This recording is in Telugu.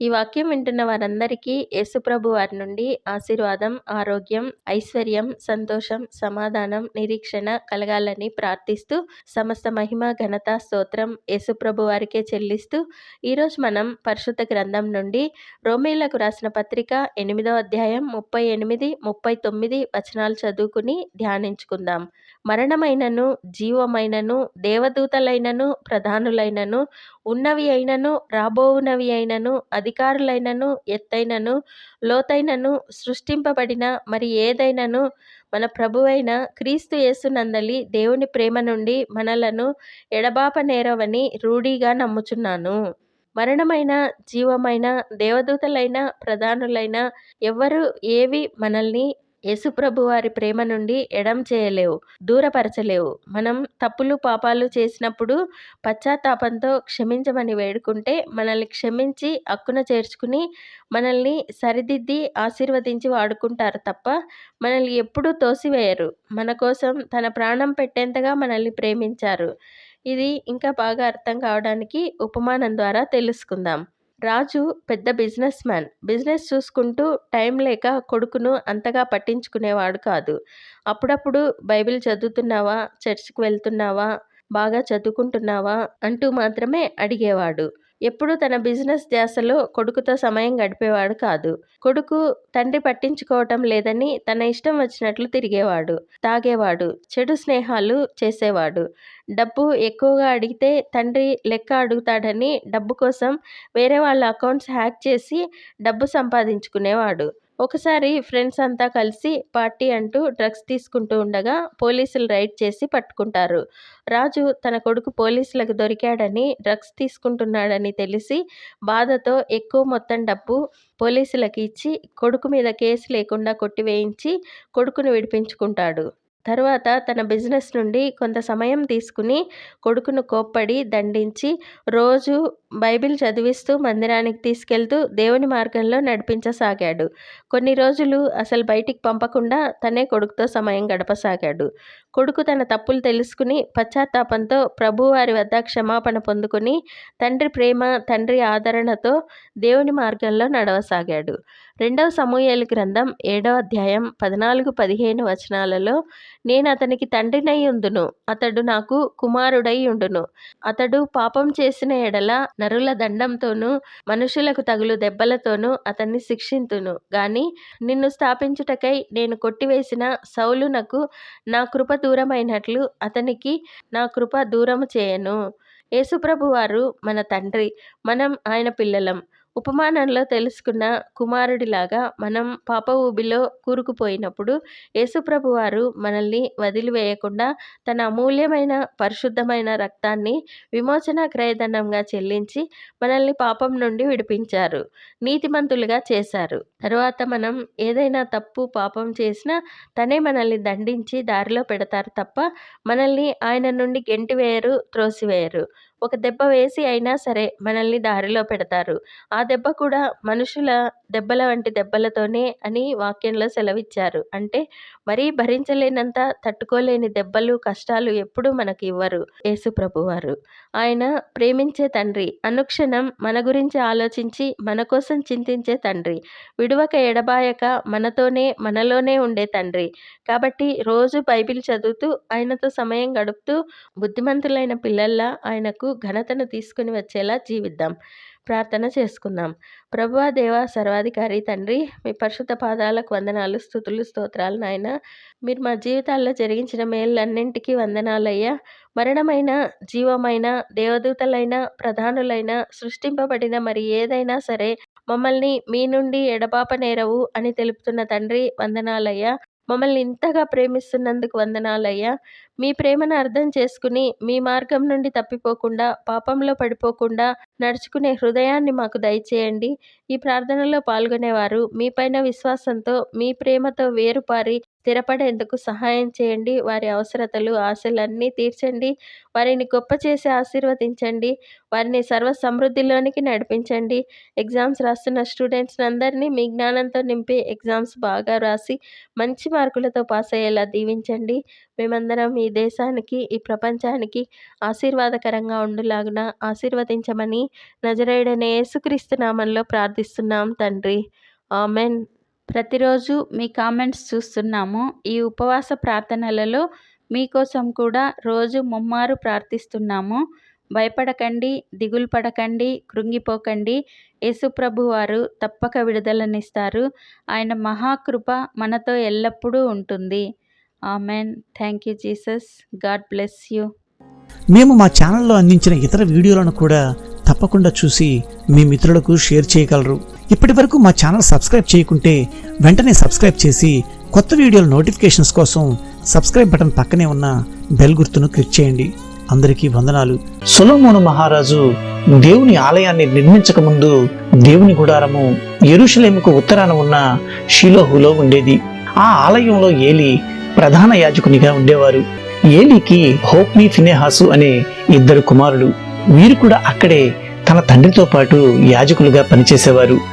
ఈ వాక్యం వింటున్న వారందరికీ యేసుప్రభు వారి నుండి ఆశీర్వాదం ఆరోగ్యం ఐశ్వర్యం సంతోషం సమాధానం నిరీక్షణ కలగాలని ప్రార్థిస్తూ సమస్త మహిమ ఘనత స్తోత్రం యేసుప్రభు వారికే చెల్లిస్తూ ఈరోజు మనం పరిశుద్ధ గ్రంథం నుండి రోమేలకు రాసిన పత్రిక ఎనిమిదో అధ్యాయం ముప్పై ఎనిమిది ముప్పై తొమ్మిది వచనాలు చదువుకుని ధ్యానించుకుందాం. మరణమైనను జీవమైనను దేవదూతలైనను ప్రధానులైనను ఉన్నవి అయినను రాబోవునవి అయినను అది అధికారులైనను ఎత్తైనను లోతైనను సృష్టింపబడిన మరి ఏదైనను మన ప్రభువైన క్రీస్తు యేసునందలి దేవుని ప్రేమ నుండి మనలను ఎడబాప నేరవని రూఢీగా నమ్ముచున్నాను. మరణమైన జీవమైన దేవదూతలైన ప్రధానులైన ఎవ్వరు ఏవి మనల్ని యేసుప్రభు వారి ప్రేమ నుండి ఎడం చేయలేవు దూరపరచలేవు. మనం తప్పులు పాపాలు చేసినప్పుడు పశ్చాత్తాపంతో క్షమించమని వేడుకుంటే మనల్ని క్షమించి అక్కున చేర్చుకుని మనల్ని సరిదిద్ది ఆశీర్వదించి వాడుకుంటారు తప్ప మనల్ని ఎప్పుడూ తోసివేయరు. మన కోసం తన ప్రాణం పెట్టేంతగా మనల్ని ప్రేమించారు. ఇది ఇంకా బాగా అర్థం కావడానికి ఉపమానం ద్వారా తెలుసుకుందాం. రాజు పెద్ద బిజినెస్ మ్యాన్. బిజినెస్ చూసుకుంటూ టైం లేక కొడుకును అంతగా పట్టించుకునేవాడు కాదు. అప్పుడప్పుడు బైబిల్ చదువుతున్నావా? చర్చికి వెళ్తున్నావా? బాగా చదువుకుంటున్నావా? అంటూ మాత్రమే అడిగేవాడు. ఎప్పుడు తన బిజినెస్ ధ్యాసలో కొడుకుతో సమయం గడిపేవాడు కాదు. కొడుకు తండ్రి పట్టించుకోవటం లేదని తన ఇష్టం వచ్చినట్లు తిరిగేవాడు తాగేవాడు చెడు స్నేహాలు చేసేవాడు. డబ్బు ఎక్కువగా అడిగితే తండ్రి లెక్క అడుగుతాడని డబ్బు కోసం వేరే వాళ్ళ అకౌంట్స్ హ్యాక్ చేసి డబ్బు సంపాదించుకునేవాడు. ఒకసారి ఫ్రెండ్స్ అంతా కలిసి పార్టీ అంటూ డ్రగ్స్ తీసుకుంటూ ఉండగా పోలీసులు రైడ్ చేసి పట్టుకుంటారు. రాజు తన కొడుకు పోలీసులకు దొరికాడని డ్రగ్స్ తీసుకుంటున్నాడని తెలిసి బాధతో ఎక్కువ మొత్తం డబ్బు పోలీసులకు ఇచ్చి కొడుకు మీద కేసు లేకుండా కొట్టివేయించి కొడుకును విడిపించుకుంటాడు. తర్వాత తన బిజినెస్ నుండి కొంత సమయం తీసుకుని కొడుకును కోప్పడి దండించి రోజు బైబిల్ చదివిస్తూ మందిరానికి తీసుకెళ్తూ దేవుని మార్గంలో నడిపించసాగాడు. కొన్ని రోజులు అసలు బయటికి పంపకుండా తనే కొడుకుతో సమయం గడపసాగాడు. కొడుకు తన తప్పులు తెలుసుకుని పశ్చాత్తాపంతో ప్రభువారి వద్ద క్షమాపణ పొందుకుని తండ్రి ప్రేమ తండ్రి ఆదరణతో దేవుని మార్గంలో నడవసాగాడు. రెండవ సమూహేలు గ్రంథం ఏడవ అధ్యాయం పద్నాలుగు పదిహేను వచనాలలో నేను అతనికి తండ్రినై ఉండును అతడు నాకు కుమారుడై ఉండును. అతడు పాపం చేసిన ఎడల నరుల దండంతోనూ మనుషులకు తగులు దెబ్బలతోనూ అతన్ని శిక్షింతును. గాని నిన్ను స్థాపించుటకై నేను కొట్టివేసిన సౌలునకు నా కృప దూరమైనట్లు అతనికి నా కృప దూరము చేయను. యేసుప్రభు వారు మన తండ్రి మనం ఆయన పిల్లలం. ఉపమానంలో తెలుసుకున్న కుమారుడిలాగా మనం పాప ఊబిలో కూరుకుపోయినప్పుడు యేసుప్రభు వారు మనల్ని వదిలివేయకుండా తన అమూల్యమైన పరిశుద్ధమైన రక్తాన్ని విమోచన క్రయదండంగా చెల్లించి మనల్ని పాపం నుండి విడిపించారు నీతిమంతులుగా చేశారు. తరువాత మనం ఏదైనా తప్పు పాపం చేసినా తనే మనల్ని దండించి దారిలో పెడతారు తప్ప మనల్ని ఆయన నుండి గెంటివేయరు త్రోసివేయరు. ఒక దెబ్బ వేసి అయినా సరే మనల్ని దారిలో పెడతారు. ఆ దెబ్బ కూడా మనుషుల దెబ్బల వంటి దెబ్బలతోనే అని వాక్యంలో సెలవిచ్చారు. అంటే మరీ భరించలేనంత తట్టుకోలేని దెబ్బలు కష్టాలు ఎప్పుడూ మనకి ఇవ్వరు యేసుప్రభు ప్రభువారు. ఆయన ప్రేమించే తండ్రి అనుక్షణం మన గురించి ఆలోచించి మన కోసం చింతించే తండ్రి విడువక ఎడబాయక మనతోనే మనలోనే ఉండే తండ్రి. కాబట్టి రోజు బైబిల్ చదువుతూ ఆయనతో సమయం గడుపుతూ బుద్ధిమంతులైన పిల్లల్లా ఆయనకు ఘనతను తీసుకుని వచ్చేలా జీవిద్దాం. ప్రార్థన చేసుకుందాం. ప్రభువా దేవ సర్వాధికారి తండ్రి మీ పరిశుద్ధ పాదాలకు వందనాలు స్థుతులు స్తోత్రాలు నాయన. మీరు మా జీవితాల్లో జరిగించిన మేళ్ళన్నింటికీ వందనాలయ్యా. మరణమైన జీవమైన దేవదూతలైన ప్రధానులైన సృష్టింపబడిన మరి ఏదైనా సరే మమ్మల్ని మీ నుండి ఎడబాప నేరవు అని తెలుపుతున్న తండ్రి వందనాలయ్యా. మమ్మల్ని ఇంతగా ప్రేమిస్తున్నందుకు వందనాలయ్యా. మీ ప్రేమను అర్థం చేసుకుని మీ మార్గం నుండి తప్పిపోకుండా పాపంలో పడిపోకుండా నడుచుకునే హృదయాన్ని మాకు దయచేయండి. ఈ ప్రార్థనలో పాల్గొనేవారు. మీపైన విశ్వాసంతో మీ ప్రేమతో వేరుపారి స్థిరపడేందుకు సహాయం చేయండి? వారి అవసరతలు ఆశలన్నీ తీర్చండి. వారిని గొప్ప చేసి ఆశీర్వదించండి. వారిని సర్వ సమృద్ధిలోనికి నడిపించండి. ఎగ్జామ్స్ రాస్తున్న స్టూడెంట్స్ అందరినీ మీ జ్ఞానంతో నింపి ఎగ్జామ్స్ బాగా రాసి మంచి మార్కులతో పాస్ అయ్యేలా దీవించండి. మేమందరం ఈ దేశానికి ఈ ప్రపంచానికి ఆశీర్వాదకరంగా ఉండులాగున ఆశీర్వదించమని నజరేయుడనే యేసుక్రీస్తు నామంలో ప్రార్థిస్తున్నాం తండ్రి. ఆమెన్. ప్రతిరోజు మీ కామెంట్స్ చూస్తున్నాము. ఈ ఉపవాస ప్రార్థనలలో మీకోసం కూడా రోజు ముమ్మారు ప్రార్థిస్తున్నాము. భయపడకండి దిగులు పడకండి కృంగిపోకండి. యేసుప్రభు వారు తప్పక విడుదలనిస్తారు. ఆయన మహాకృప మనతో ఎల్లప్పుడూ ఉంటుంది. Amen. Thank you Jesus. God bless you. మేము మా ఛానల్లో అందించిన ఇతర వీడియోలను కూడా తప్పకుండా చూసి మీ మిత్రులకు షేర్ చేయగలరు. ఇప్పటి వరకు మా ఛానల్ సబ్స్క్రైబ్ చేయకుంటే వెంటనే సబ్స్క్రైబ్ చేసి కొత్త వీడియోల నోటిఫికేషన్స్ కోసం సబ్స్క్రైబ్ బటన్ పక్కనే ఉన్న బెల్ గుర్తును క్లిక్ చేయండి. అందరికీ వందనాలు. సొలోమోను మహారాజు దేవుని ఆలయాన్ని నిర్మించక ముందు దేవుని గుడారము ఎరుషలేముకు ఉత్తరాన ఉన్న షిలోహులో ఉండేది. ఆ ఆలయంలో ఏలి ప్రధాన యాజకునిగా ఉండేవారు. ఏలికి హోప్ని ఫినేహాసు అనే ఇద్దరు కుమారులు. వీరు కూడా అక్కడే తన తండ్రితో పాటు యాజకులుగా పనిచేసేవారు.